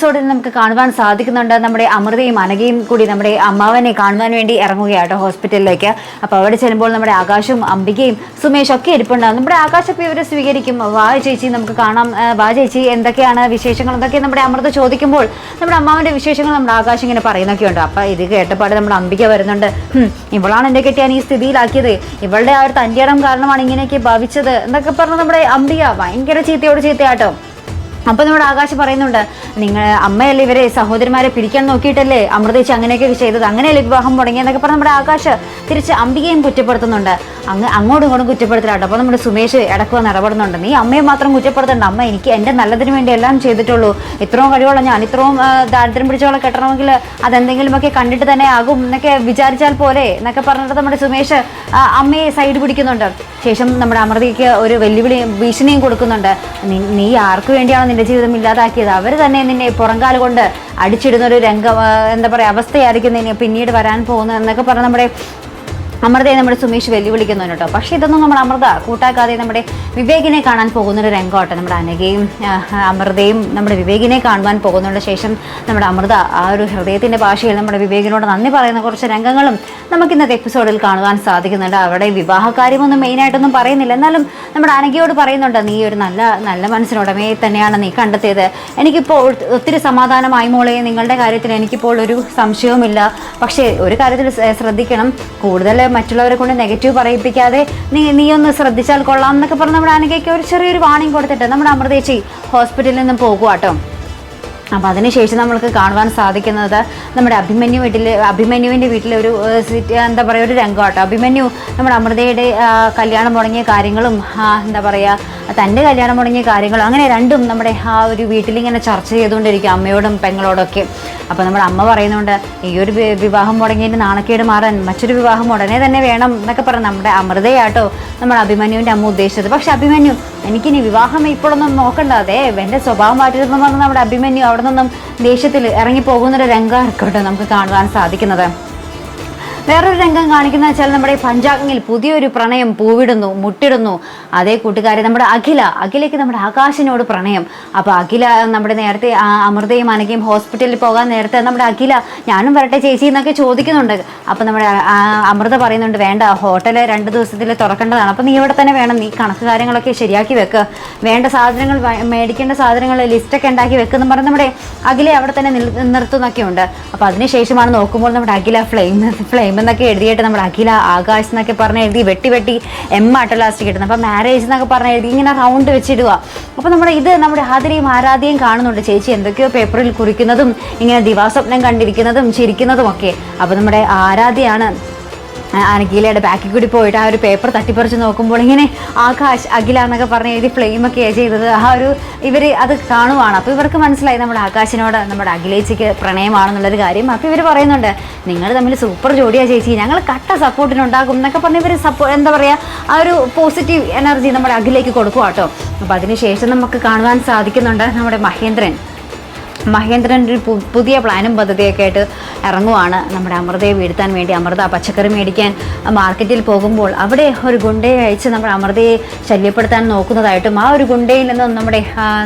എപ്പിസോഡിൽ നമുക്ക് കാണുവാൻ സാധിക്കുന്നുണ്ട്. നമ്മുടെ അമൃതയും അനഘയും കൂടി നമ്മുടെ അമ്മാവനെ കാണുവാൻ വേണ്ടി ഇറങ്ങുകയാട്ടോ ഹോസ്പിറ്റലിലേക്ക്. അപ്പോൾ അവിടെ ചെല്ലുമ്പോൾ നമ്മുടെ ആകാശും അംബികയും സുമേഷ് ഒക്കെ ഇരിപ്പുണ്ടാകും നമ്മുടെ ആകാശൊക്കെ ഇവരെ സ്വീകരിക്കും. വാ ചേച്ചി നമുക്ക് കാണാം. വാ ചേച്ചി എന്തൊക്കെയാണ് വിശേഷങ്ങൾ? എന്തൊക്കെ നമ്മുടെ അമൃത ചോദിക്കുമ്പോൾ നമ്മുടെ അമ്മാവന്റെ വിശേഷങ്ങൾ നമ്മുടെ ആകാശം ഇങ്ങനെ പറയുന്നൊക്കെ ഉണ്ട്. അപ്പോൾ ഇത് കേട്ടപ്പാട് നമ്മുടെ അംബിക വരുന്നുണ്ട്. "ഹും, ഇവളാണ് എന്റെ കെട്ടിയാൻ ഈ സ്ഥിതിയിലാക്കിയത്. ഇവളുടെ ആ ഒരു തന്റെയിടം കാരണമാണ് ഇങ്ങനെയൊക്കെ ഭവിച്ചത് എന്നൊക്കെ പറഞ്ഞ് നമ്മുടെ അംബിക ഭയങ്കര ചീത്തയോട് ചീത്തയാട്ടോ. അപ്പൊ നമ്മുടെ ആകാശ് പറയുന്നുണ്ട് നിങ്ങൾ അമ്മയല്ലേ ഇവരെ സഹോദരിമാരെ പിരിക്കാൻ നോക്കിയിട്ടല്ലേ അമൃതേച്ചി അങ്ങനെയൊക്കെ ചെയ്തത്? അങ്ങനെയല്ലേ വിവാഹം തുടങ്ങിയെന്നൊക്കെ പറഞ്ഞ് നമ്മുടെ ആകാശ് തിരിച്ച് അംബികയും കുറ്റപ്പെടുത്തുന്നുണ്ട്. അങ്ങ് അങ്ങോട്ടും ഇങ്ങോട്ടും കുറ്റപ്പെടുത്തലാട്ടോ. അപ്പോൾ നമ്മുടെ സുമേഷ് ഇടയ്ക്ക് വന്ന് ഇടപെടുന്നുണ്ട്. നീ അമ്മയെ മാത്രം കുറ്റപ്പെടുത്തണ്ട. അമ്മ എനിക്ക് എന്റെ നല്ലതിന് വേണ്ടി എല്ലാം ചെയ്തിട്ടുള്ളൂ. ഇത്രയും കഴിവുള്ള ഞാൻ ഇത്രയും ദാരിദ്ര്യം പിടിച്ചോളം കെട്ടണമെങ്കിൽ അതെന്തെങ്കിലുമൊക്കെ കണ്ടിട്ട് തന്നെ ആകും എന്നൊക്കെ വിചാരിച്ചാൽ പോലെ എന്നൊക്കെ പറഞ്ഞിട്ട് നമ്മുടെ സുമേഷ് അമ്മയെ സൈഡ് പിടിക്കുന്നുണ്ട്. ശേഷം നമ്മുടെ അമൃതയ്ക്ക് ഒരു വെല്ലുവിളി ഭീഷണിയും കൊടുക്കുന്നുണ്ട്. നീ ആർക്ക് വേണ്ടിയാണ് നിന്റെ ജീവിതം ഇല്ലാതാക്കിയത്. അവർ തന്നെ നിന്നെ പുറങ്കാൽ കൊണ്ട് അടിച്ചിടുന്ന ഒരു രംഗം എന്താ പറയുക അവസ്ഥയായിരിക്കും നിന്നെ പിന്നീട് വരാൻ പോകുന്നത് എന്നൊക്കെ പറഞ്ഞ് നമ്മുടെ അമൃതയെ നമ്മുടെ സുമേഷ് വെല്ലുവിളിക്കുന്നു കേട്ടോ. പക്ഷേ ഇതൊന്നും നമ്മൾ അമൃത കൂട്ടാക്കാതെ നമ്മുടെ വിവേകിനെ കാണാൻ പോകുന്നൊരു രംഗമാട്ടെ. നമ്മുടെ അനഘയും അമൃതയും നമ്മുടെ വിവേകിനെ കാണുവാൻ പോകുന്നതിന് ശേഷം നമ്മുടെ അമൃത ആ ഒരു ഹൃദയത്തിന്റെ ഭാഷയിൽ നമ്മുടെ വിവേകിനോട് നന്ദി പറയുന്ന കുറച്ച് രംഗങ്ങളും നമുക്ക് ഇന്നത്തെ എപ്പിസോഡിൽ കാണുവാൻ സാധിക്കുന്നുണ്ട്. അവിടെ വിവാഹകാര്യമൊന്നും മെയിനായിട്ടൊന്നും പറയുന്നില്ല. എന്നാലും നമ്മുടെ അനഘയോട് പറയുന്നുണ്ട് നീ ഒരു നല്ല നല്ല മനസ്സിനുടമയെ തന്നെയാണ് നീ കണ്ടെത്തിയത്. എനിക്കിപ്പോൾ ഒത്തിരി സമാധാനമായി മോളെ. നിങ്ങളുടെ കാര്യത്തിൽ എനിക്കിപ്പോൾ ഒരു സംശയവുമില്ല. പക്ഷേ ഒരു കാര്യത്തിൽ ശ്രദ്ധിക്കണം. കൂടുതൽ മറ്റുള്ളവരെ കൊണ്ട് നെഗറ്റീവ് പറയിപ്പിക്കാതെ നീ നീ ഒന്ന് ശ്രദ്ധിച്ചാൽ കൊള്ളാം എന്നൊക്കെ പറഞ്ഞ് നമ്മുടെ അനഘയ്ക്ക് ഒരു ചെറിയൊരു വാണിംഗ് കൊടുത്തിട്ട് നമ്മുടെ അമൃതേച്ചി ഹോസ്പിറ്റലിൽ നിന്നും പോകുവാട്ടോ അപ്പോൾ അതിനുശേഷം നമ്മൾക്ക് കാണുവാൻ സാധിക്കുന്നത് നമ്മുടെ അഭിമന്യു വീട്ടിൽ അഭിമന്യുവിന്റെ വീട്ടിലെ ഒരു എന്താ പറയുക ഒരു രംഗമാട്ടോ അഭിമന്യു നമ്മുടെ അമൃതയുടെ കല്യാണം തുടങ്ങിയ കാര്യങ്ങളും എന്താ പറയുക തന്റെ കല്യാണം മുടങ്ങിയ കാര്യങ്ങൾ അങ്ങനെ രണ്ടും നമ്മുടെ ആ ഒരു വീട്ടിലിങ്ങനെ ചർച്ച ചെയ്തുകൊണ്ടിരിക്കും അമ്മയോടും പെങ്ങളോടൊക്കെ. അപ്പോൾ നമ്മുടെ അമ്മ പറയുന്നുണ്ട് ഈ ഒരു വിവാഹം മുടങ്ങിയതിന്റെ നാണക്കേട് മാറാൻ മറ്റൊരു വിവാഹം ഉടനെ തന്നെ വേണം എന്നൊക്കെ പറഞ്ഞ് നമ്മുടെ അമൃതയാട്ടോ നമ്മുടെ അഭിമന്യുവിന്റെ അമ്മ ഉദ്ദേശിച്ചത്. പക്ഷേ അഭിമന്യു എനിക്കിനി വിവാഹം ഇപ്പോഴൊന്നും നോക്കണ്ട. അതെ എന്റെ സ്വഭാവം മാറ്റരുതെന്ന് പറഞ്ഞ് നമ്മുടെ അഭിമന്യു അവിടെ നിന്നും ദേഷ്യത്തിൽ ഇറങ്ങിപ്പോകുന്നൊരു രംഗമായിക്കോട്ടെ നമുക്ക് കാണുവാൻ സാധിക്കുന്നത്. വേറൊരു രംഗം കാണിക്കുന്ന വെച്ചാൽ നമ്മുടെ പഞ്ചാഗ്നിൽ പുതിയൊരു പ്രണയം പൂവിടുന്നു മുട്ടിടുന്നു. അതേ കൂട്ടുകാരെ നമ്മുടെ അഖില. അഖിലയ്ക്ക് നമ്മുടെ ആകാശിനോട് പ്രണയം. അപ്പോൾ അഖില നമ്മുടെ നേരത്തെ അമൃതയും അനക്കയും ഹോസ്പിറ്റലിൽ പോകാൻ നേരത്തെ നമ്മുടെ അഖില ഞാനും വരട്ടെ ചേച്ചി എന്നൊക്കെ ചോദിക്കുന്നുണ്ട്. അപ്പോൾ നമ്മുടെ അമൃത പറയുന്നുണ്ട് വേണ്ട ഹോട്ടൽ രണ്ട് ദിവസത്തിൽ തുറക്കേണ്ടതാണ്. അപ്പോൾ നീ ഇവിടെ തന്നെ വേണം. നീ കണക്ക് കാര്യങ്ങളൊക്കെ ശരിയാക്കി വെക്ക്. വേണ്ട സാധനങ്ങൾ മേടിക്കേണ്ട സാധനങ്ങൾ ലിസ്റ്റൊക്കെ ഉണ്ടാക്കി വെക്കുന്ന പറഞ്ഞ് നമ്മുടെ അഖിലെ അവിടെ തന്നെ നിർത്തുന്നൊക്കെ ഉണ്ട് അപ്പോൾ അതിനുശേഷമാണ് നോക്കുമ്പോൾ നമ്മുടെ അഖില ഫ്ലെയിം ഫ്ലെയിം എന്നൊക്കെ എഴുതിയിട്ട് നമ്മൾ അഖില ആകാശ് എന്നൊക്കെ പറഞ്ഞ് എഴുതി വെട്ടി വെട്ടി എം ആട്ടോ ലാസ്റ്റ് കിട്ടുന്നത് അപ്പോൾ മാരേജ് എന്നൊക്കെ പറഞ്ഞ് എഴുതി ഇങ്ങനെ റൗണ്ട് വെച്ചിടുക. അപ്പോൾ നമ്മുടെ ഇത് നമ്മുടെ ആദരയും ആരാധ്യയും കാണുന്നുണ്ട്. ചേച്ചി എന്തൊക്കെയോ പേപ്പറിൽ കുറിക്കുന്നതും ഇങ്ങനെ ദിവാസ്വപ്നം കണ്ടിരിക്കുന്നതും ചിരിക്കുന്നതും ഒക്കെ. അപ്പോൾ നമ്മുടെ ആരാധ്യയാണ് അനഖീലയുടെ ബാക്കിൽ കൂടി പോയിട്ട് ആ ഒരു പേപ്പർ തട്ടിപ്പറിച്ച് നോക്കുമ്പോൾ ഇങ്ങനെ ആകാശ് അഖില എന്നൊക്കെ പറഞ്ഞ് എഴുതി ഫ്ലെയിമൊക്കെയാണ് ചെയ്തത്. ആ ഒരു ഇവർ അത് കാണുവാണ്. അപ്പോൾ ഇവർക്ക് മനസ്സിലായി നമ്മുടെ ആകാശിനോട് നമ്മുടെ അഖിലേച്ചിക്ക് പ്രണയമാണെന്നുള്ളൊരു കാര്യം. അപ്പോൾ ഇവർ പറയുന്നുണ്ട് നിങ്ങൾ തമ്മിൽ സൂപ്പർ ജോഡിയാ ചേച്ചി. ഞങ്ങൾ കട്ട സപ്പോർട്ടിനുണ്ടാകും എന്നൊക്കെ പറഞ്ഞ് ഇവർ സപ്പോ എന്താ പറയുക ആ ഒരു പോസിറ്റീവ് എനർജി നമ്മുടെ അഖിലേക്ക് കൊടുക്കുക കേട്ടോ അപ്പോൾ അതിനുശേഷം നമുക്ക് കാണുവാൻ സാധിക്കുന്നുണ്ട് നമ്മുടെ മഹേന്ദ്രൻ. മഹേന്ദ്രൻ ഒരു പുതിയ പ്ലാനും പദ്ധതിയൊക്കെ ആയിട്ട് ഇറങ്ങുവാണ് നമ്മുടെ അമൃതയെ വീഴ്ത്താൻ വേണ്ടി. അമൃത പച്ചക്കറി മേടിക്കാൻ മാർക്കറ്റിൽ പോകുമ്പോൾ അവിടെ ഒരു ഗുണ്ടയെ അയച്ച് നമ്മുടെ അമൃതയെ ശല്യപ്പെടുത്താൻ നോക്കുന്നതായിട്ടും ആ ഒരു ഗുണ്ടയിൽ നിന്നും നമ്മുടെ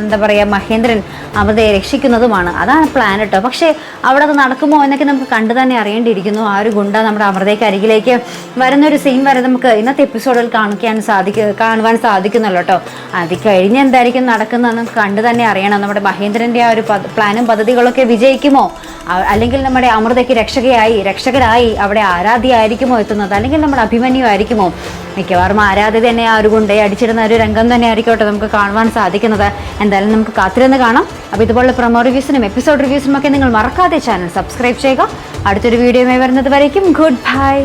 എന്താ പറയുക മഹേന്ദ്രൻ അമൃതയെ രക്ഷിക്കുന്നതുമാണ്. അതാണ് പ്ലാൻ കേട്ടോ പക്ഷേ അവിടെ അത് നടക്കുമോ എന്നൊക്കെ നമുക്ക് കണ്ടു തന്നെ അറിയേണ്ടിയിരിക്കുന്നു. ആ ഒരു ഗുണ്ട നമ്മുടെ അമൃതയ്ക്ക് അരികിലേക്ക് വരുന്നൊരു സീൻ വരെ നമുക്ക് ഇന്നത്തെ എപ്പിസോഡിൽ കാണിക്കാൻ സാധിക്കും കാണുവാൻ സാധിക്കുന്നല്ലോ കേട്ടോ അത് കഴിഞ്ഞ് എന്തായിരിക്കും നടക്കുന്നതെന്ന് കണ്ടു തന്നെ അറിയണം. നമ്മുടെ മഹേന്ദ്രന്റെ ആ ഒരു പ്ലാനും പദ്ധതികളൊക്കെ വിജയിക്കുമോ? അല്ലെങ്കിൽ നമ്മുടെ അമൃതയ്ക്ക് രക്ഷകയായി രക്ഷകരായി അവിടെ ആരാധ്യയായിരിക്കുമോ എത്തുന്നത്? അല്ലെങ്കിൽ നമ്മുടെ അഭിമന്യു ആയിരിക്കുമോ? മിക്കവാറും ആരാധ്യ തന്നെ ആ ഒരു ഗുണ്ടയെ അടിച്ചിടുന്ന ഒരു രംഗം തന്നെ ആയിരിക്കട്ടെ നമുക്ക് കാണുവാൻ സാധിക്കുന്നത്. എന്തായാലും നമുക്ക് കാത്തിരുന്ന് കാണാം. അപ്പോൾ ഇതുപോലുള്ള പ്രൊമോ റിവ്യൂസിനും എപ്പിസോഡ് റിവ്യൂസിനും ഒക്കെ നിങ്ങൾ മറക്കാതെ ചാനൽ സബ്സ്ക്രൈബ് ചെയ്യുക. അടുത്തൊരു വീഡിയോയുമായി വരുന്നത് വരയ്ക്കും ഗുഡ് ബൈ.